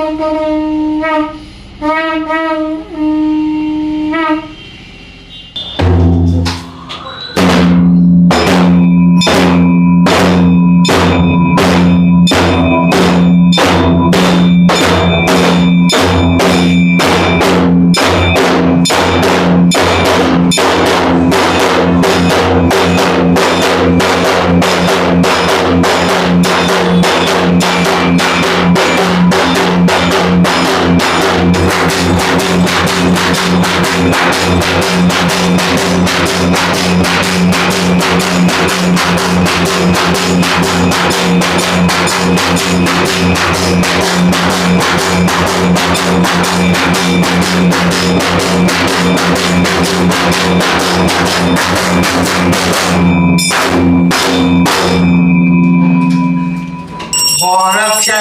Thank you.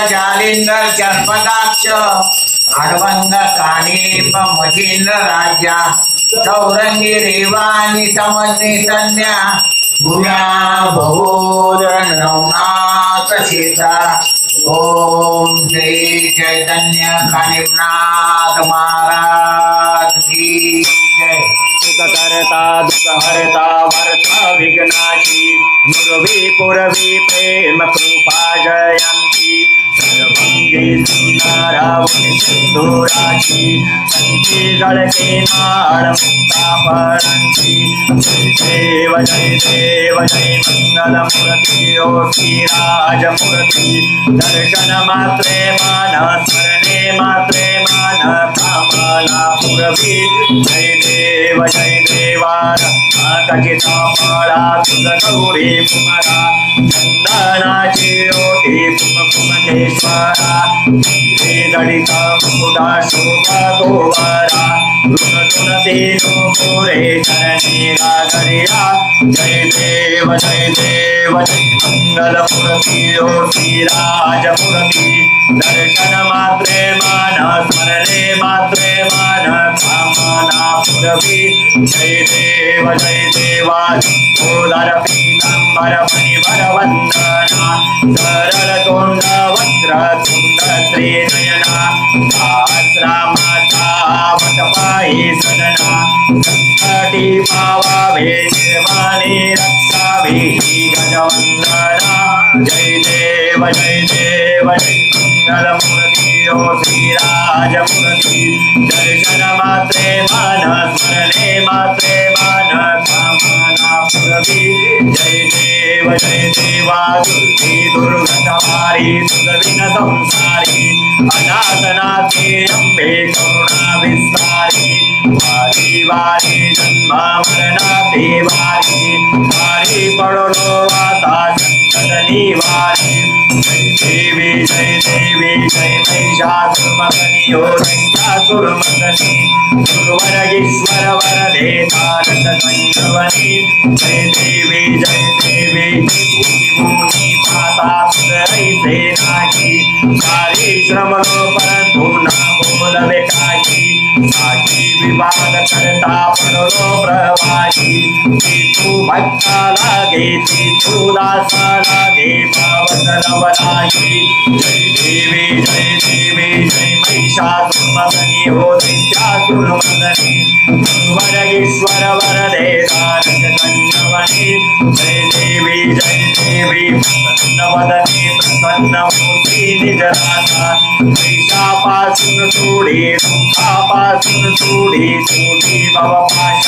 Jalinder चर्पदाक्ष अडवंग कानिप मजींद्र राजा चौरंगी रेवानी समजनी संज्ञा गुणा बहुर नवनाथ सीता। ओम श्री चैतन्य कानिपनाथ महाराज की सुखकर्ता दुःखहर्ता वर्ता विघ्नाची नुरवी पुरवी प्रेम कृपा जयंती सर्वंगी सुंदरावणी सिंधुराची संची जळके नाळ मुक्ता पडंती जय देव जय देव, जय मंगलमूर्ती, ओ श्रीराजमूर्ती दर्शन मात्रे मान स्मरणे मात्रे मान कामना पुरवी। जय देव जय देवार तुझ गौरी कुमारा चंदनाची ओटी कुमकुमकेश्वरा हिरे दडिका मुकुटा शोभा गोवारा तुन गोरे चरणी गागरिया जय देव जय देव, जय दर्शन मात्रे मान, स्मरणे मात्रे मान कामना पुरवी जय देव जय देवा उदर पीतांबर मणिवर वंदना सरळ तोंड वक्र तुंड त्रिनयना आश्रमाचा वटपायी सदना संकटी पावावे देवानी रक्षावी गजवंदना जय देव जय देव जय मंगलमूर्ती ओ दर्शन मात्रे मान स्मरणे मात्रे मान कामना जय देव जय देवा दुर्गी दुर्गतहारी सुगविन संसारी अनाथनाथे अंबे करुणा विस्तारी वारी वारी जन्म मरणाते वारी वारी पडलो आता संकट निवारी जय देवी जय देवी, जय वरदे तारक जय देवी जय देवी भूमि पाता सुरैसे सारी श्रम लो परंतु ना बोलवे काही साखी विवाद करता पडलो प्रवाही ती भक्ता लागे तू दासा लागे पावत नवनाही जय देवी जय देवी जय महिषासुरमर्दनी हो नित्यासुरमर्दनी दुर्वरगीश्वर वरदे तारक संगवनी जय देवी जय देवी प्रसन्नवदनी प्रसन्नमूर्ती निजनाथा महिषापासून सोडी दुःखापासून सोडी కోటి భవమాశ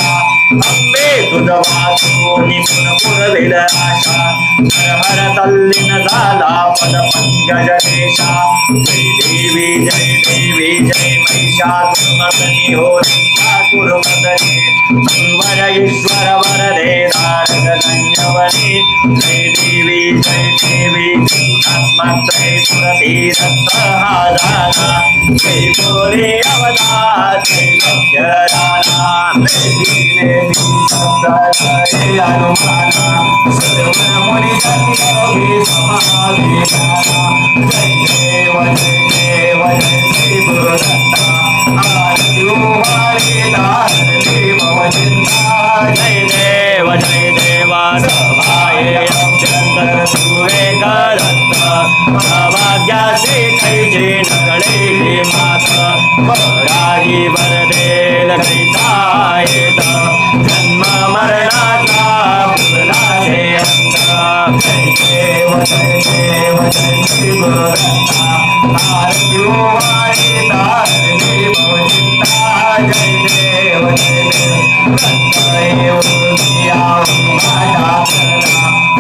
అబ్బే తుదవాచో నిపుణ పుర విలాశ హర హర తల్లిన దాలా పద పంకజ దేశ జయ దేవి జయ దేవి జయ जय महिषासुरमर्दनी हो नित्यासुरमर्दनी गुरुवर ईश्वर वरदे देवी जय देवी आत्मत्रय पुरती दत्तहा दाना जय बोले अवतार मुनी जन्योगी समाधी दाना जय देव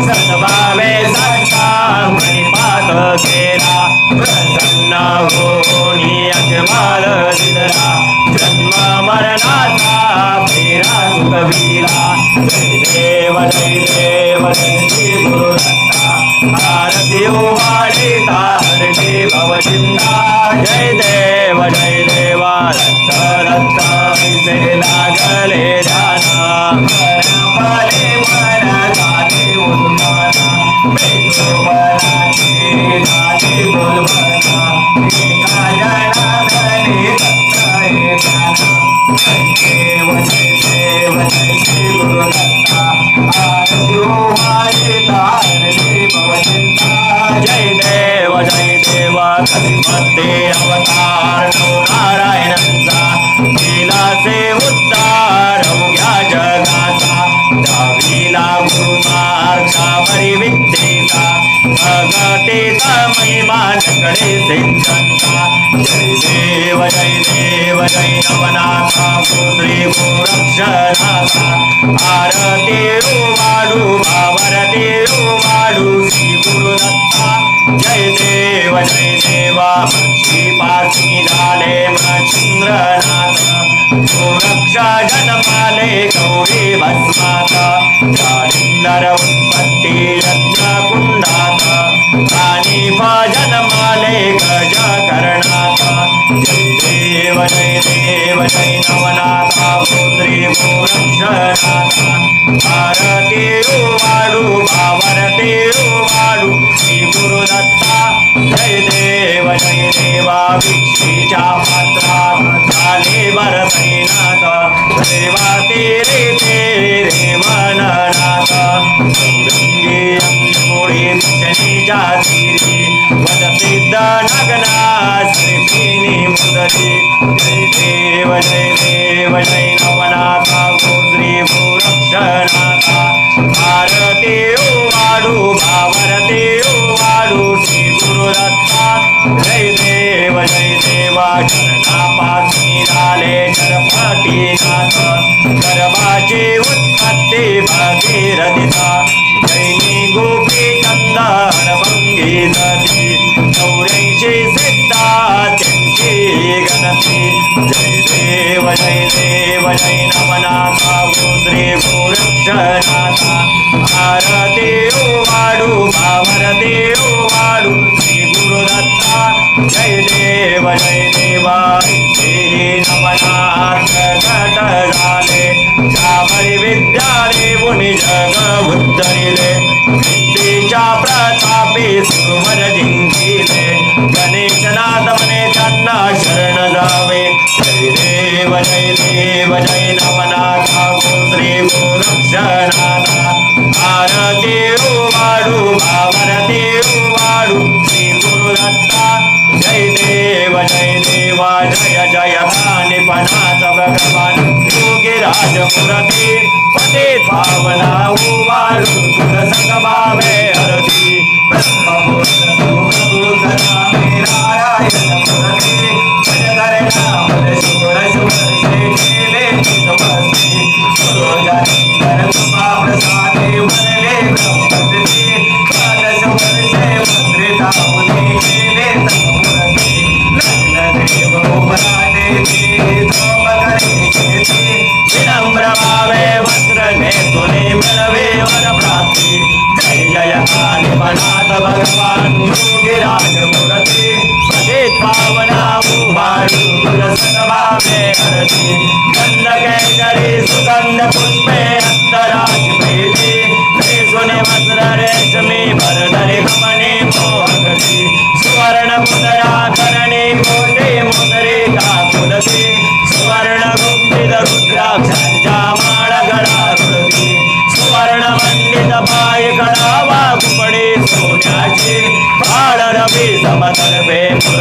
सद्भावे साक्षात मणिपात केला प्रसन्न होनी अजमाल दिदरा जन्म मरणाचा फेरा सुखविला जय देव जय देव जय श्री गुरु दत्ता आरती वाढी तारणी भवचिंता ते अवतार नव नारायणांचा केला से उद्धार अवघ्या जगाचा. दहावीला गुरुमार्गा परिविद्येचा. भगतेचा महिमा जकडे सिंचनचा जय देव जय देव जय नवनाथा श्री गोरक्षनाथा. आरती वाडू भावरती वाडू श्री गुरु देव जय देवा श्री पार्थिवी झाले मच्छिंद्रनाथ. गोरक्षा जन्माले गौरी भस्मात. जालिंदर उत्पत्ती विक्षीच्या पात्रात झाले वरदैनाथ देवा तेरे तेरे मननाथ गंगे अंजोळी शनीच्या तीरी वद सिद्ध नगना श्रीनी मुदरी. जय देव जय देव, जय नवनाथा गो श्री गोरक्षनाथा. भारती वाडू, भावरती वाडू, श्री गुरुदत्ता जय देव जय झाले चरपटीनाथ गर्भाची उत्पत्ती भगीरथिता गोपी चंदन भंगी दती चौऱ्याऐंशी सिद्धा जय जय देव जय नवनाथा गो श्री गोरक्षनाथा आरती वाडू भावरती वाडू श्री गुरुदत्ता जय देव सुमन जिंकिले जय देव जय देव जय नवनाथा गो श्री गोरक्षनाथा आरती वाडू भावरती वाडू जय देव जय देवा जय जय प्राणीपणाच भगवान। योगी राजपुरती पते भावना वाडू तुलसक भावे। तुलसत भावे हरती गंध केसरी सुगंध पुष्पे अंतराज प्रीती रेसुने वस्त्र रेशमी भरधरी गमने मोहकती सुवर्ण मुद्रा करणे कोटे मुद्रे तुलसी सुवर्ण गुंफित रुद्राक्षांच्या माळ गळा रुळती सुवर्ण मंडित पाय कडावा कुपडे सोन्याची बाळ रवी मूर्ती दिनानाथ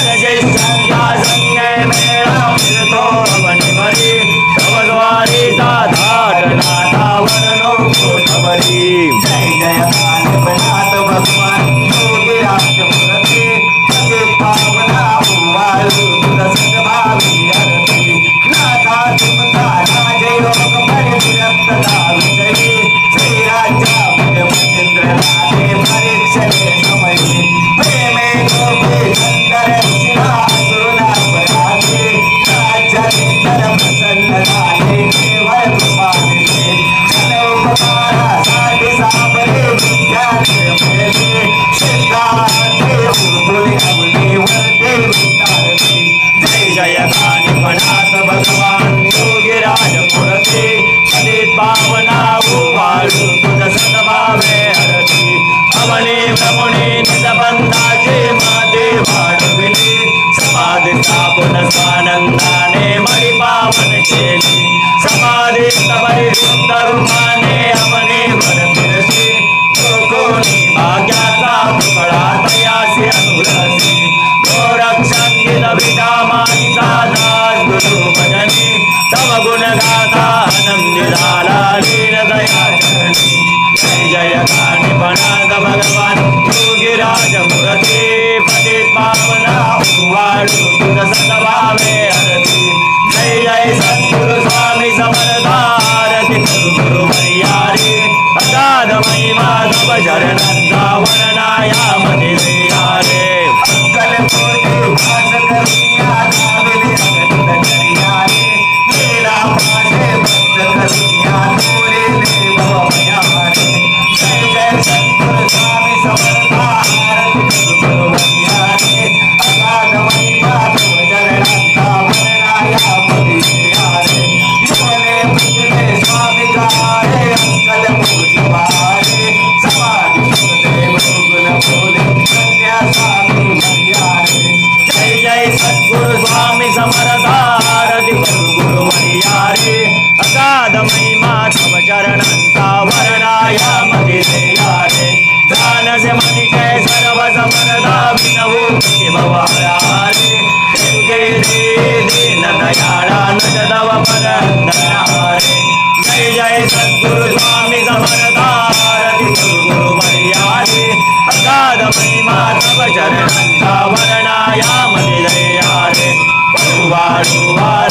भवनाथ भगवान करणारे जय जय स्वामी समर्थार सद्गुरु मर्यादे। अगाधमयी माधव चरणांचा वर्णाया मध्ये जय हरे वारुवार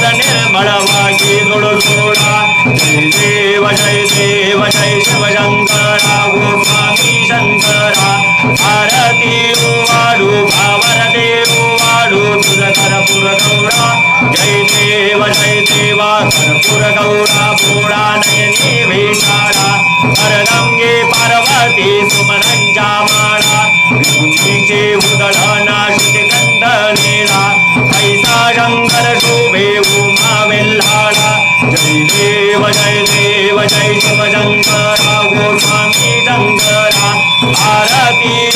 ಜ್ಞಾನದ ನಿರ್ಮಳವಾಗಿ ನುಡುಗೋಣ ಜಯ ದೇವ ಜಯ ದೇವ ಜಯ ಶಿವಶಂಕರ ಗೋಸ್ವಾಮಿ ಶಂಕರ ಭಾರತೀಯೂ ಮಾಡು ಭಾವರತೆಯೂ ಮಾಡು ಸುಧಕರ ಪುರಗೌಡ ಜಯ ದೇವ ಜಯ ದೇವ ಕರಪುರ ಗೌಡ ಪುರಾಣ देव जय देव जय शिव जंगरा गोस्वामी जंगरा आरती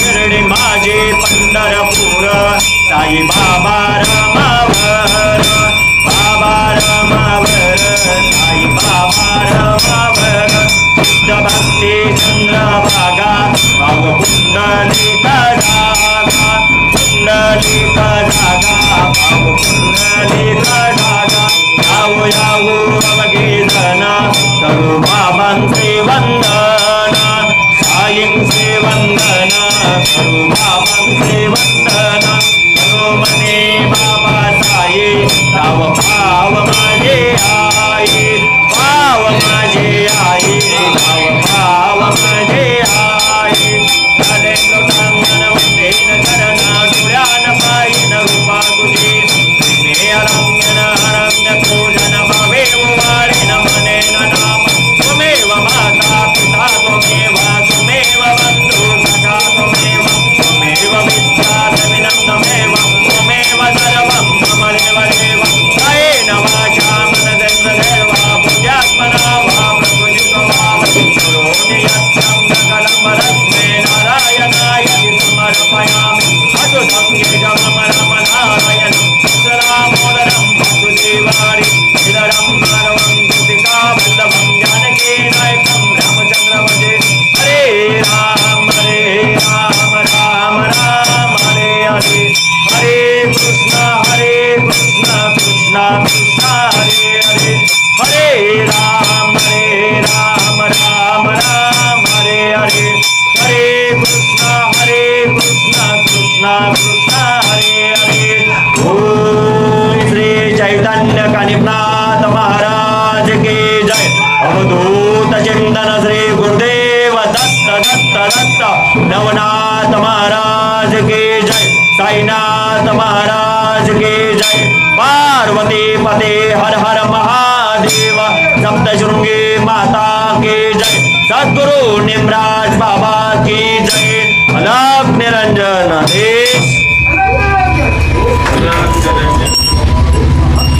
शरणे माझे पंढरपूर. साई बाबा रामा कृष्ण कृष्ण हरे हरे ओम श्री चैतन्य कनिप्रात महाराज के जय अवधूत चिंतन श्री गुरुदेव दत्त दत्त दत्त नवनाथ महाराज के जय साईनाथ महाराज के जय पार्वती पते हर हर महादेव सप्त माता के जय सदगुरु निमराज बाबा की जय अनाप निरंजन। हरे